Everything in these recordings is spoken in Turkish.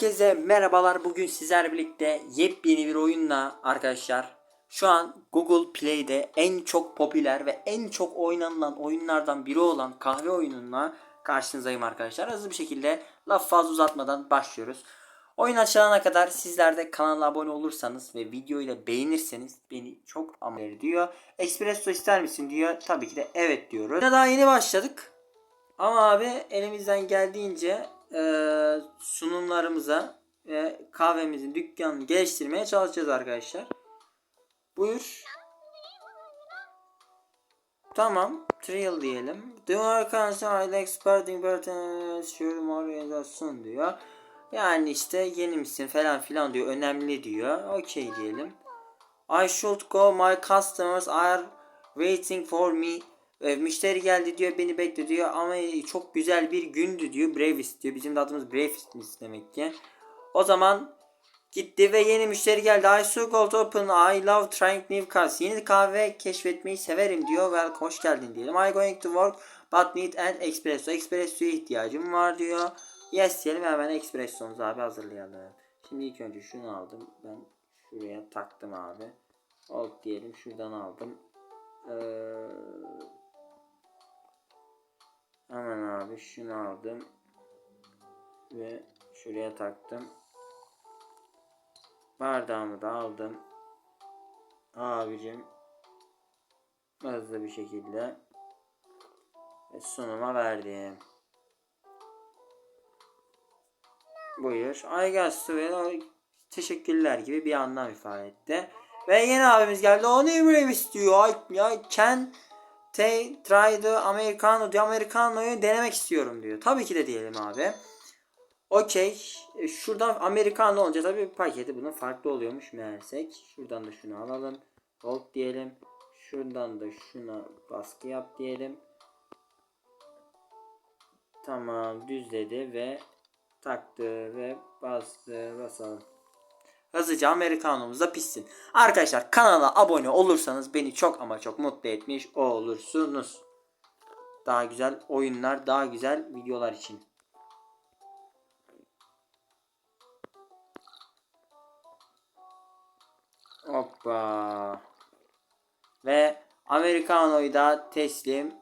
Herkese merhabalar. Bugün sizler birlikte yepyeni bir oyunla arkadaşlar. Şu an Google Play'de en çok popüler ve en çok oynanılan oyunlardan biri olan kahve oyununa karşınızdayım arkadaşlar. Hızlı bir şekilde laf fazla uzatmadan başlıyoruz. Oyun açılana kadar sizler de kanala abone olursanız ve videoyu da beğenirseniz beni çok ama diyor. Espresso ister misin diyor. Tabii ki de evet diyoruz. Daha yeni başladık. Ama abi elimizden geldiğince eee, sunumlarımıza ve kahvemizin dükkanını geliştirmeye çalışacağız arkadaşlar. Buyur. Tamam. Trial diyelim. Arkadaşlar experting Burton's sure more soon diyor. Yani işte yeni misin falan filan diyor. Önemli diyor. Okey diyelim. I should go. My customers are waiting for me. E, müşteri geldi diyor beni bekle diyor ama çok güzel bir gündü diyor Brevis diyor. Bizim de adımız Brevis demek ki. O zaman gitti ve yeni müşteri geldi. I so cold open. I love trying new cars. Yeni kahve keşfetmeyi severim diyor. Well hoş geldin diyelim. I going to work but need an espresso. Espresso'ya ihtiyacım var diyor. Yes diyelim hemen espressomuzu abi hazırlayalım. Şimdi ilk önce şunu aldım. Ben şuraya taktım abi. Hold diyelim şuradan aldım. Ee, abi şunu aldım. Ve şuraya taktım. Bardağımı da aldım. Abicim hızlı bir şekilde ve sunuma verdim. Buyur. To well, teşekkürler gibi bir anlam ifade etti. Ve yeni abimiz geldi. O ne istiyor? I, I they try the Americano diyor. Americano'yu denemek istiyorum diyor. Tabii ki de diyelim abi. Okey. E, Şuradan Americano olunca tabii paketi bunun farklı oluyormuş meğersek. Şuradan da şunu alalım. Hold diyelim. Şuradan da şuna baskı yap diyelim. Tamam düzledi ve taktı ve bastı basalım. Hızlıca Amerikanomuz da pişsin. Arkadaşlar kanala abone olursanız beni çok ama çok mutlu etmiş olursunuz. Daha güzel oyunlar, daha güzel videolar için. Hoppa. Ve Amerikano'yu da teslim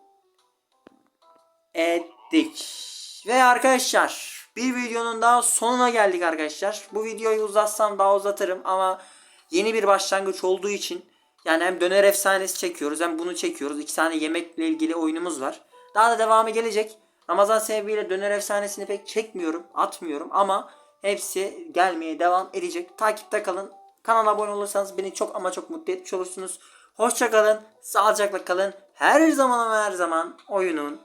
ettik. Ve arkadaşlar bir videonun daha sonuna geldik arkadaşlar. Bu videoyu uzatsam daha uzatırım ama yeni bir başlangıç olduğu için yani hem döner efsanesi çekiyoruz hem bunu çekiyoruz. İki tane yemekle ilgili oyunumuz var. Daha da devamı gelecek. Ramazan sebebiyle döner efsanesini pek çekmiyorum, atmıyorum ama hepsi gelmeye devam edecek. Takipte kalın. Kanala abone olursanız beni çok ama çok mutlu etmiş olursunuz. Hoşça kalın, sağlıcakla kalın. Her zaman ama her zaman oyunun